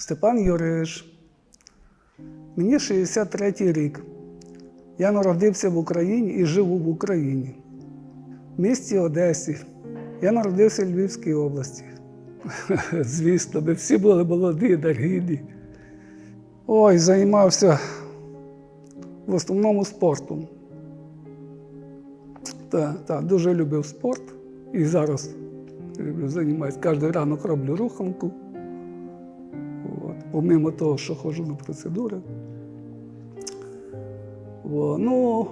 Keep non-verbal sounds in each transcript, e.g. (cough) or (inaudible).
Степан Юриш. Мені 63 рік. Я народився в Україні і живу в Україні. В місті Одесі. Я народився в Львівській області. (laughs) Звісно, ми всі були молоді, енергійні. Ой, займався в основному спортом. Так, так, дуже любив спорт і зараз люблю, займаюся. Кожен ранок роблю руханку. Помимо того, що ходжу на процедури. О, ну,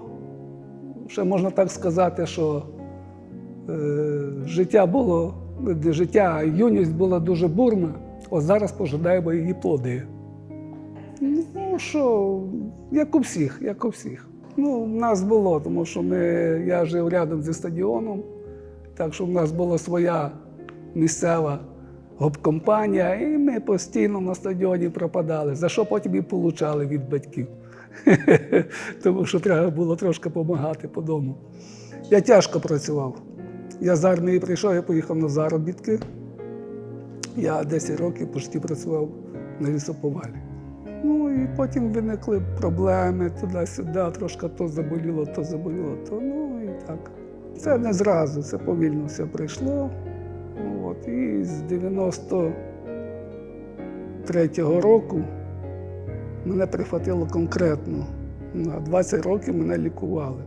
ще можна так сказати, що е, життя було, життя, а юність була дуже бурна, от зараз пожинаємо її плоди. Ну що, як у всіх, як у всіх. Ну, в нас було, тому що ми, я жив рядом зі стадіоном, так що в нас була своя місцева гоп-компанія, і ми постійно на стадіоні пропадали, за що потім і получали від батьків. (laughs) Тому що треба було трошки допомагати по дому. Я тяжко працював. Я з армії прийшов, я поїхав на заробітки. Я 10 років почти працював на лісоповалі. Ну і потім виникли проблеми туди-сюди, трошки то заболіло, то заболіло, то ну і так. Це не зразу, це повільно все прийшло. От, і з 93-го року мене прихватило конкретно. На 20 років мене лікували.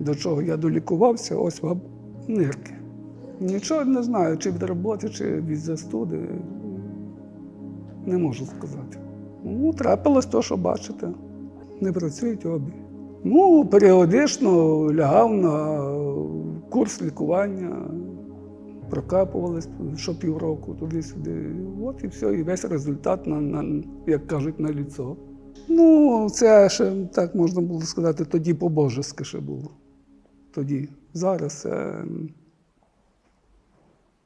До чого я долікувався, ось вам нирки. Нічого не знаю, чи від роботи, чи від застуди. Не можу сказати. Ну, трапилось то, що бачите. Не працюють обі. Ну, періодично лягав на курс лікування, прокапувались що півроку, туди-сюди. От і все, і весь результат, на, на, як кажуть, на ліцо. Ну, це ще так можна було сказати, тоді по-божески ще було. Тоді. Зараз це.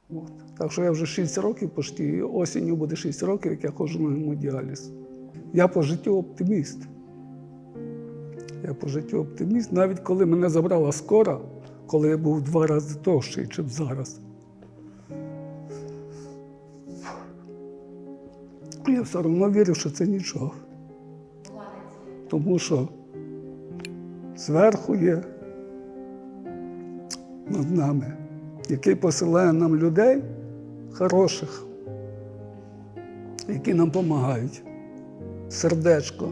От. Так що я вже 6 років, почти осінню буде 6 років, як я ходжу на гемодіаліз. Я по життю оптиміст. Я по життю оптиміст. Навіть коли мене забрала скора, коли я був два рази товщий, ніж зараз. Я все одно вірив, що це нічого. Тому що зверху є над нами, який посилає нам людей хороших, які нам допомагають. Сердечко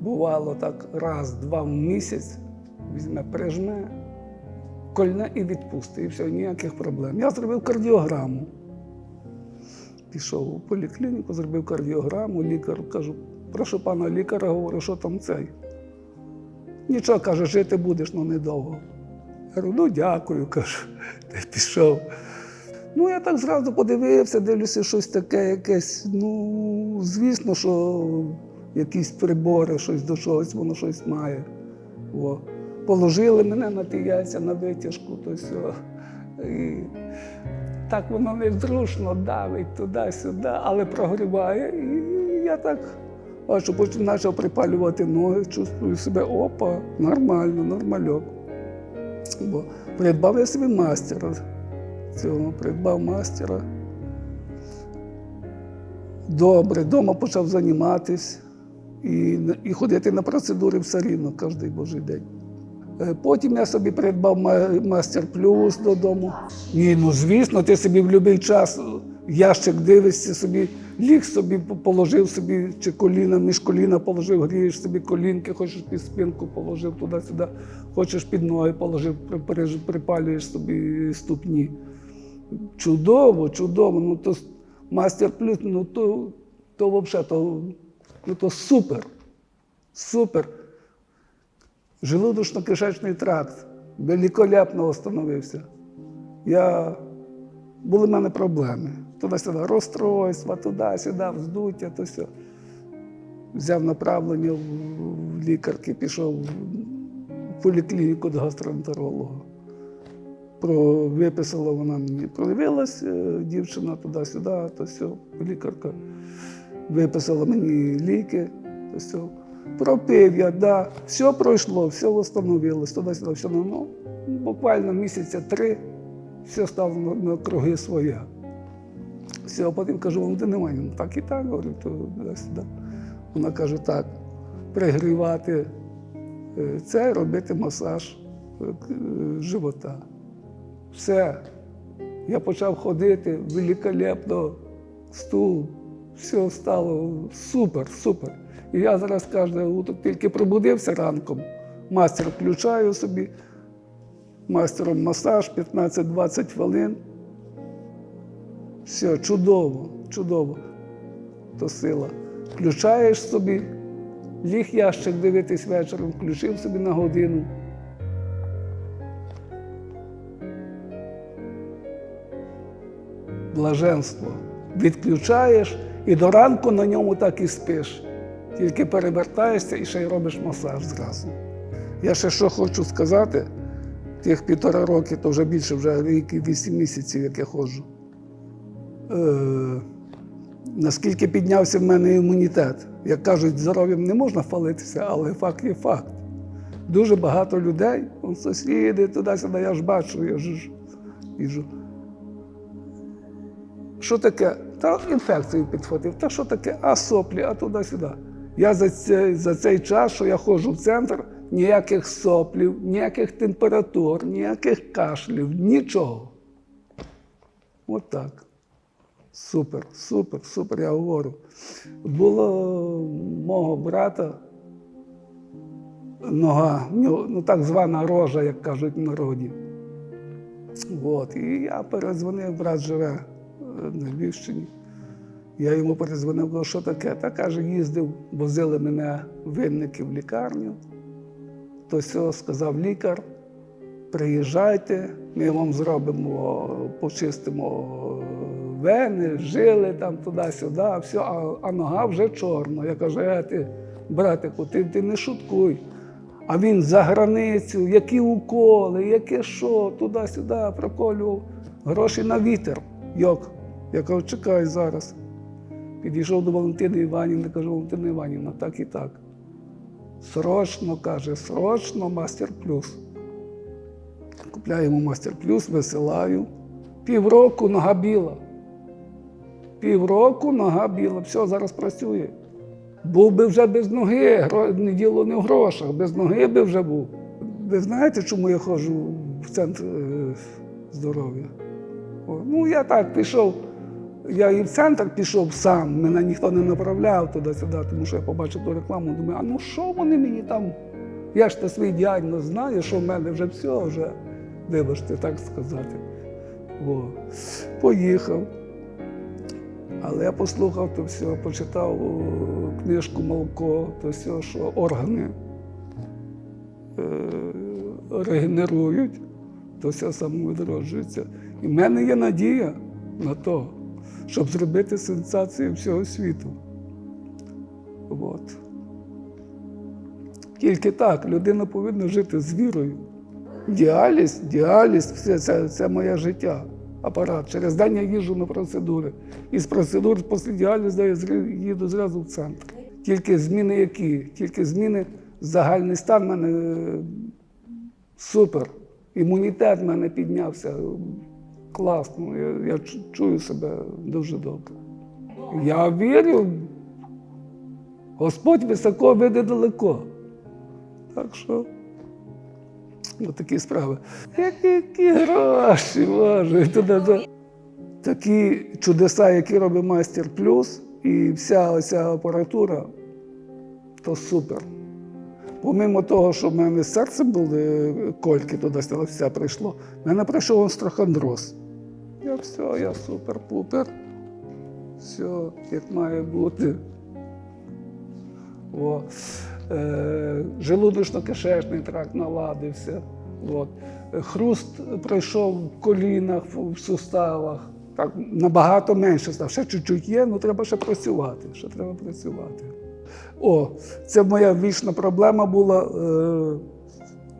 бувало так раз-два в місяць, візьме, прижме, кольне і відпусти, і все, ніяких проблем. Я зробив кардіограму. Пішов у поліклініку, зробив кардіограму, лікар кажу, прошу пана лікаря, говорю, що там цей. Нічого, каже, жити будеш, але недовго. Я говорю, ну дякую, (laughs) кажу, й пішов. Ну, я так зразу подивився, дивлюся, щось таке, якесь. Ну, звісно, що якісь прибори, щось до чогось, воно щось має. О. Положили мене на ті яйця на витяжку, то все. І так воно незручно давить туди-сюди, але прогріває. І я так бачу, потім почав припалювати ноги, чувствую себе, опа, нормально, нормальок. Бо придбав я собі мастера. Цього придбав мастера. Добре, вдома почав займатися і, і ходити на процедури все рівно кожен божий день. Е, Потім я собі придбав мастер плюс додому. Ні, ну звісно, ти собі в будь-який час ящик дивишся собі, ліг собі, положив собі, чи коліна, між коліна положив, грієш собі колінки, хочеш під спинку положив туди-сюди, хочеш під ноги положив, при- при- припалюєш собі ступні. Чудово, чудово. Ну то мастер плюс, ну то, то взагалі, то, ну, то супер. Супер. Желудочно-кишечний тракт великолепно встановився. Я... Були в мене проблеми. Туди-сюди розстройства, туди-сюди, вздуття, то все. Взяв направлення в лікарки, пішов в поліклініку до гастроентеролога. Про, виписала вона мені, продивилась е, дівчина туди-сюди, то все, лікарка виписала мені ліки, то все. Пропив я, да, все пройшло, все встановилось, туди-сюди, все ну, буквально місяця три, все стало на, на круги своє. Все, а потім кажу, Валентина Іванівна, так і так, говорю, то сюди. Вона каже, так, пригрівати е, це, робити масаж е, е, живота. Все. Я почав ходити великолепно, стул, все стало супер, супер. І я зараз кожне утро тільки пробудився ранком, мастер включаю собі, мастером масаж 15-20 хвилин. Все, чудово, чудово. То сила. Включаєш собі, ліг ящик дивитись вечором, включив собі на годину. Блаженство. Відключаєш і до ранку на ньому так і спиш. Тільки перевертаєшся і ще й робиш масаж зразу. Я ще що хочу сказати, тих півтора роки, то вже більше, вже рік вісім місяців, як я ходжу. Е, наскільки піднявся в мене імунітет. Як кажуть, здоров'ям не можна хвалитися, але факт є факт. Дуже багато людей, он сусіди, туди-сюди, я ж бачу, я ж їжу. Що таке? Та інфекцію підхватив, та що таке? А соплі, а туди-сюди. Я за цей, за цей час, що я ходжу в центр, ніяких соплів, ніяких температур, ніяких кашлів, нічого. От так. Супер, супер, супер, я говорю. Було мого брата нога, ну так звана рожа, як кажуть в народі. От, і я перезвонив, брат живе е, на Львівщині. Я йому перезвонив, кажу, що таке? Та каже, їздив, возили мене винники в лікарню. То все сказав лікар, приїжджайте, ми вам зробимо, почистимо вени, жили там туди-сюди, все, а, а нога вже чорна. Я кажу, е, ти, братику, ти, ти не шуткуй. А він за границю, які уколи, яке що, туди-сюди проколював. Гроші на вітер. Йок. Я кажу, чекай зараз. Підійшов до Валентини Іванівни, кажу, Валентина Іванівна, так і так. Срочно, каже, срочно мастер плюс. Купляю йому мастер плюс, висилаю. Півроку нога біла. Півроку нога біла. Все, зараз працює. Був би вже без ноги, не діло не в грошах, без ноги би вже був. Ви знаєте, чому я ходжу в центр е, здоров'я? Ну, я так пішов. Я і в центр пішов сам, мене ніхто не направляв туди-сюди, тому що я побачив ту рекламу, думаю, а ну що вони мені там? Я ж та свій діагноз знаю, що в мене вже все, вже, вибачте, так сказати. О. Поїхав. Але я послухав то все, почитав книжку Молко, то все, що органи е, регенерують, то все самовідроджується. І в мене є надія на то, щоб зробити сенсацію всього світу. От. Тільки так, людина повинна жити з вірою. Діаліз, діаліз це, це, це моє життя. Апарат. Через день я їжджу на процедури. І з процедур після діалізу я їду зразу в центр. Тільки зміни які? Тільки зміни, загальний стан в мене е, супер. Імунітет в мене піднявся. Класно. Я, я чую себе дуже добре. Я вірю. Господь високо види далеко. Так що. Ось такі справи. Які, гроші, Боже. Такі чудеса, які робить майстер плюс, і вся оця апаратура, то супер. Помимо того, що в мене з серцем були кольки туди все прийшло, в мене прийшов острохондроз. Я все, я супер-пупер. Все, як має бути. О. Е, желудочно-кишечний тракт наладився. От. Хруст пройшов в колінах, в суставах. Так, набагато менше став. Ще чуть-чуть є, але треба ще працювати. Ще треба працювати. О, це моя вічна проблема була е,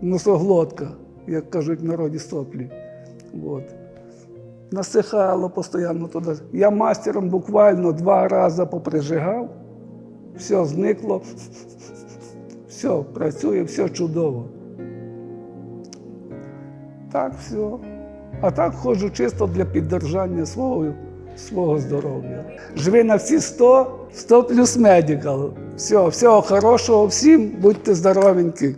носоглотка, як кажуть в народі соплі. От. Насихало постійно туди. Я мастером буквально два рази поприжигав, все зникло, все працює, все чудово. Так, все. А так ходжу чисто для піддержання свого, свого здоров'я. Живи на всі 100, 100 плюс медикал. Все, всього хорошого всім, будьте здоровенькі.